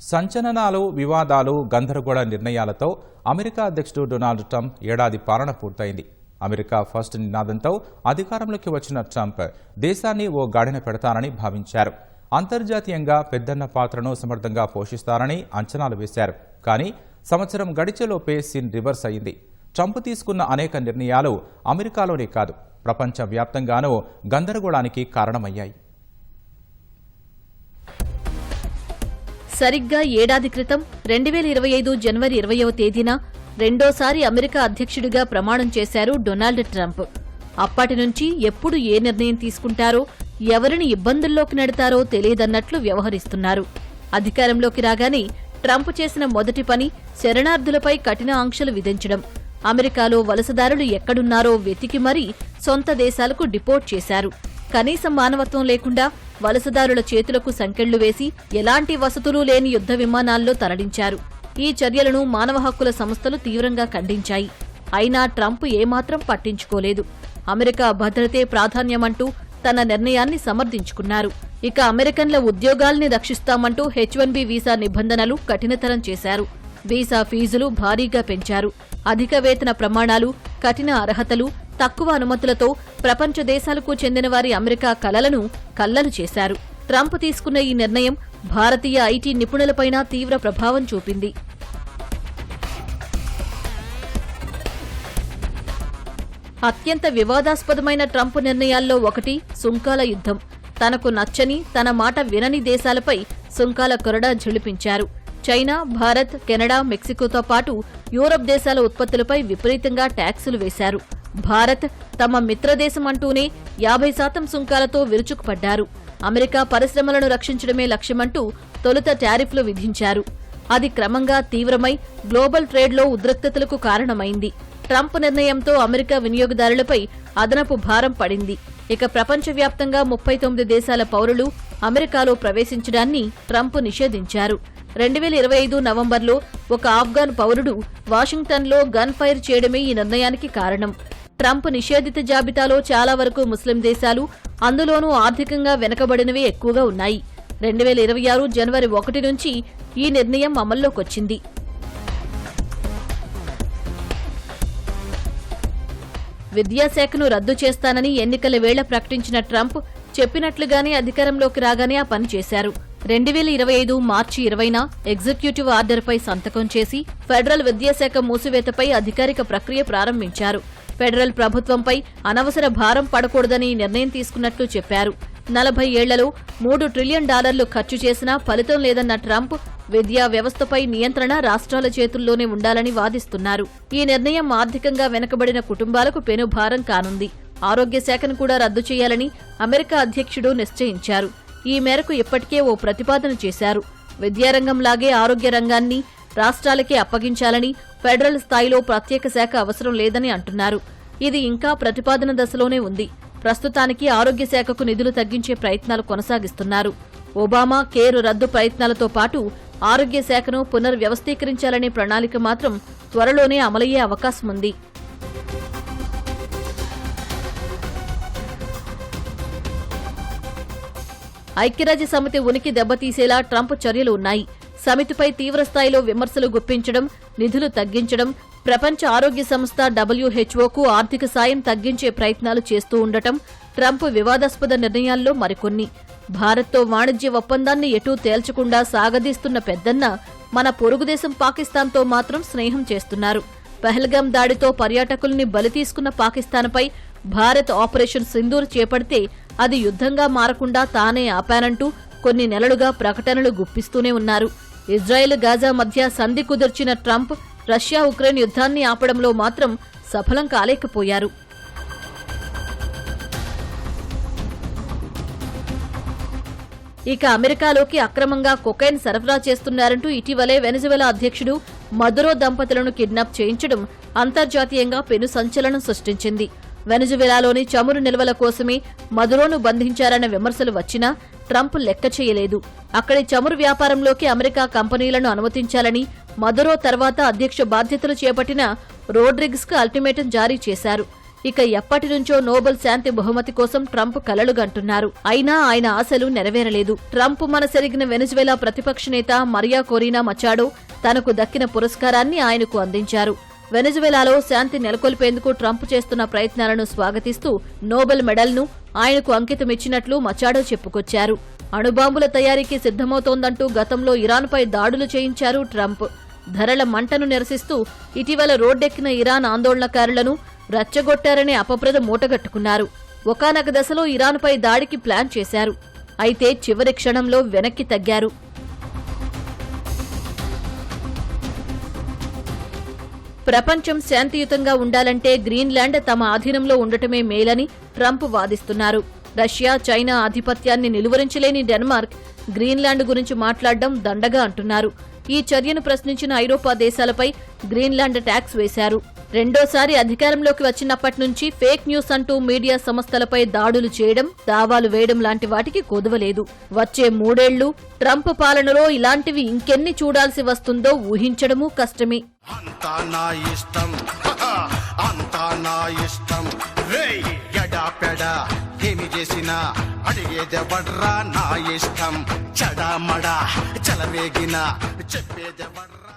సంచలనాలు వివాదాలు గందరగోళ నిర్ణయాలతో అమెరికా అధ్యక్షుడు డొనాల్డ్ ట్రంప్ ఏడాది పాలన పూర్తయింది. అమెరికా ఫస్ట్ నినాదంతో అధికారంలోకి వచ్చిన ట్రంప్ దేశాన్ని ఓ గాడిన పెడతానని భావించారు. అంతర్జాతీయంగా పెద్దన్న పాత్రను సమర్థంగా పోషిస్తారని అంచనాలు వేశారు. కానీ సంవత్సరం గడిచేలోపే సీన్ రివర్స్ అయింది. ట్రంప్ తీసుకున్న అనేక నిర్ణయాలు అమెరికాలోనే కాదు ప్రపంచవ్యాప్తంగానూ గందరగోళానికి కారణమయ్యాయి. సరిగ్గా ఏడాది క్రితం రెండు వేల ఇరవై ఐదు జనవరి ఇరవయవ తేదీన రెండోసారి అమెరికా అధ్యక్షుడిగా ప్రమాణం చేశారు డొనాల్డ్ ట్రంప్. అప్పటి నుంచి ఎప్పుడు ఏ నిర్ణయం తీసుకుంటారో ఎవరిని ఇబ్బందుల్లోకి నెడతారో తెలియదన్నట్లు వ్యవహరిస్తున్నారు. అధికారంలోకి రాగానే ట్రంప్ చేసిన మొదటి పని శరణార్థులపై కఠిన ఆంక్షలు విధించడం. అమెరికాలో వలసదారులు ఎక్కడున్నారో వెతికి మరీ సొంత దేశాలకు డిపోర్ట్ చేశారు. కనీసం మానవత్వం లేకుండా వలసదారుల చేతులకు సంకెళ్ళు వేసి ఎలాంటి వసతులు లేని యుద్ధ విమానాల్లో తరలించారు. ఈ చర్యలను మానవ హక్కుల సంస్థలు తీవ్రంగా ఖండించాయి. అయినా ట్రంప్ ఏమాత్రం పట్టించుకోలేదు. అమెరికా భద్రతే ప్రాధాన్యమంటూ తన నిర్ణయాన్ని సమర్థించుకున్నారు. ఇక అమెరికన్ల ఉద్యోగాల్ని రక్షిస్తామంటూ హెచ్ వన్ బి వీసా నిబంధనలు కఠినతరం చేశారు. వీసా ఫీజులు భారీగా పెంచారు. అధిక వేతన ప్రమాణాలు కఠిన అర్హతలు తక్కువ అనుమతులతో ప్రపంచ దేశాలకు చెందిన వారి అమెరికా కలలను కల్లలు చేశారు. ట్రంప్ తీసుకున్న ఈ నిర్ణయం భారతీయ ఐటీ నిపుణులపైన తీవ్ర ప్రభావం చూపింది. అత్యంత వివాదాస్పదమైన ట్రంప్ నిర్ణయాల్లో ఒకటి సుంకాల యుద్ధం. తనకు నచ్చని తన మాట వినని దేశాలపై సుంకాల కొరడా ఝళిపించారు చైనా భారత్ కెనడా మెక్సికోతో పాటు యూరప్ దేశాల ఉత్పత్తులపై విపరీతంగా ట్యాక్సులు వేశారు. భారత్ తమ మిత్రదేశం అంటూనే యాభై శాతం సుంకాలతో విరుచుకుపడ్డారు. అమెరికా పరిశ్రమలను రక్షించడమే లక్ష్యమంటూ తొలుత టారిఫ్లు విధించారు. అది క్రమంగా తీవ్రమై గ్లోబల్ ట్రేడ్లో ఉద్రిక్తతలకు కారణమైంది. ట్రంప్ నిర్ణయంతో అమెరికా వినియోగదారులపై అదనపు భారం పడింది. ఇక ప్రపంచవ్యాప్తంగా ముప్పై తొమ్మిది దేశాల పౌరులు అమెరికాలో ప్రవేశించడాన్ని ట్రంప్ నిషేధించారు. రెండు వేల ఇరవై ఐదు నవంబర్లో ఒక ఆఫ్ఘాన్ పౌరుడు వాషింగ్టన్లో గన్ ఫైర్ చేయడమే ఈ నిర్ణయానికి కారణం. ట్రంప్ నిషేధిత జాబితాలో చాలా వరకు ముస్లిం దేశాలు అందులోనూ ఆర్థికంగా వెనకబడినవి ఎక్కువగా ఉన్నాయి. రెండు వేల ఇరవై ఆరు జనవరి ఒకటి నుంచి ఈ నిర్ణయం అమల్లోకొచ్చింది. విద్యాశాఖను రద్దు చేస్తానని ఎన్నికల వేళ ప్రకటించిన ట్రంప్ చెప్పినట్లుగానే అధికారంలోకి రాగానే ఆ పని చేశారు. రెండు వేల ఇరవై ఐదు మార్చి ఇరవైన ఎగ్జిక్యూటివ్ ఆర్డర్పై సంతకం చేసి ఫెడరల్ విద్యాశాఖ మూసివేతపై అధికారిక ప్రక్రియ ప్రారంభించారు. ఫెడరల్ ప్రభుత్వంపై అనవసర భారం పడకూడదని నిర్ణయం తీసుకున్నట్లు చెప్పారు. నలభై ఏళ్ళలో మూడు ట్రిలియన్ డాలర్లు ఖర్చు చేసినా ఫలితం లేదన్న ట్రంప్ విద్యా వ్యవస్థపై నియంత్రణ రాష్ట్రాల చేతుల్లోనే ఉండాలని వాదిస్తున్నారు. ఈ నిర్ణయం ఆర్థికంగా వెనుకబడిన కుటుంబాలకు పెనుభారం కానుంది. ఆరోగ్య శాఖను కూడా రద్దు చేయాలని అమెరికా అధ్యక్షుడు నిశ్చయించారు. ఈ మేరకు ఇప్పటికే ఓ ప్రతిపాదన చేశారు. విద్యారంగంలాగే ఆరోగ్య రంగాన్ని రాష్ట్రాలకే అప్పగించాలని ఫెడరల్ స్థాయిలో ప్రత్యేక శాఖ అవసరం లేదని అంటున్నారు. ఇది ఇంకా ప్రతిపాదన దశలోనే ఉంది. ప్రస్తుతానికి ఆరోగ్య శాఖకు నిధులు తగ్గించే ప్రయత్నాలు కొనసాగిస్తున్నారు. ఒబామా కేర్ రద్దు ప్రయత్నాలతో పాటు ఆరోగ్య శాఖను పునర్వ్యవస్థీకరించాలనే ప్రణాళిక మాత్రం త్వరలోనే అమలయ్యే అవకాశం ఉంది. ఐక్యరాజ్య సమితి ఉనికి దెబ్బతీసేలా ట్రంప్ చర్యలు ఉన్నాయి. సమితిపై తీవ్రస్థాయిలో విమర్శలు గుప్పించడం నిధులు తగ్గించడం ప్రపంచ ఆరోగ్య సంస్థ డబ్ల్యూహెచ్ఓకు ఆర్థిక సాయం తగ్గించే ప్రయత్నాలు చేస్తూ ఉండటం ట్రంప్ వివాదాస్పద నిర్ణయాల్లో మరికొన్ని. భారత్తో వాణిజ్య ఒప్పందాన్ని ఎటూ తేల్చకుండా సాగదీస్తున్న పెద్దన్న మన పొరుగుదేశం పాకిస్తాన్తో మాత్రం స్నేహం చేస్తున్నారు. పహల్గాం దాడితో పర్యాటకుల్ని బలి తీసుకున్న పాకిస్తాన్పై భారత్ ఆపరేషన్ సింధూర్ చేపడితే అది యుద్ధంగా మారకుండా తానే ఆపానంటూ కొన్ని నెలలుగా ప్రకటనలు గుప్పిస్తూనే ఉన్నారు. ఇజ్రాయెల్ గాజా మధ్య సంధి కుదిర్చిన ట్రంప్ రష్యా ఉక్రెయిన్ యుద్ధాన్ని ఆపడంలో మాత్రం సఫలం కాలేకపోయారు. ఇక అమెరికాలోకి అక్రమంగా కొకైన్ సరఫరా చేస్తున్నారంటూ ఇటీవలే వెనిజువెలా అధ్యక్షుడు మదురో దంపతులను కిడ్నాప్ చేయించడం అంతర్జాతీయంగా పెను సంచలనం సృష్టించింది. వెనజువెలాలోని చమురు నిల్వల కోసమే మదురోను బంధించారన్న విమర్శలు వచ్చినా ట్రంప్ లెక్క చేయలేదు. అక్కడి చమురు వ్యాపారంలోకి అమెరికా కంపెనీలను అనుమతించాలని మదురో తర్వాత అధ్యక్ష బాధ్యతలు చేపట్టిన రోడ్రిగ్స్కు అల్టిమేటం జారీ చేశారు. ఇక ఎప్పటి నుంచో నోబెల్ శాంతి బహుమతి కోసం ట్రంప్ కలలుగంటున్నారు. అయినా ఆయన ఆశలు నెరవేరలేదు. ట్రంప్ మనసెరిగిన వెనుజువేలా ప్రతిపక్ష నేత మరియా కొరీనా మచాడో తనకు దక్కిన పురస్కారాన్ని ఆయనకు అందించారు. వెనజువెలాలో శాంతి నెలకొల్పేందుకు ట్రంప్ చేస్తున్న ప్రయత్నాలను స్వాగతిస్తూ నోబెల్ మెడల్ను ఆయనకు అంకితమిచ్చినట్లు మచాడో చెప్పుకొచ్చారు. అణుబాంబుల తయారీకి సిద్ధమవుతోందంటూ గతంలో ఇరాన్పై దాడులు చేయించారు ట్రంప్. ధరల మంటను నిరసిస్తూ ఇటీవల రోడ్డెక్కిన ఇరాన్ ఆందోళనకారులను రచ్చగొట్టారనే అపప్రద మూటగట్టుకున్నారు. ఒకానొక దశలో ఇరాన్పై దాడికి ప్లాన్ చేశారు. అయితే చివరి క్షణంలో వెనక్కి తగ్గారు. ప్రపంచం శాంతియుతంగా ఉండాలంటే గ్రీన్లాండ్ తమ ఆధీనంలో ఉండటమే మేలని ట్రంప్ వాదిస్తున్నారు. రష్యా చైనా ఆధిపత్యాన్ని నిలువరించలేని డెన్మార్క్ గ్రీన్లాండ్ గురించి మాట్లాడడం దండగా అంటున్నారు. ఈ చర్యను ప్రశ్నించిన ఐరోపా దేశాలపై గ్రీన్లాండ్ ట్యాక్స్ వేశారు. రెండోసారి అధికారంలోకి వచ్చినప్పటి నుంచి ఫేక్ న్యూస్ అంటూ మీడియా సంస్థలపై దాడులు చేయడం దావాలు వేయడం లాంటి వాటికి కుదవలేదు. వచ్చే మూడేళ్ళు ట్రంప్ పాలనలో ఇలాంటివి ఇంకెన్ని చూడాల్సి వస్తుందో ఊహించడమూ కష్టమే. అంతా నా ఇష్టం. అంతా నా ఇష్టం. ఏమి చేసినా అడిగేదెవడ్రా నా ఇష్టం. చెప్పేదెవడ్రా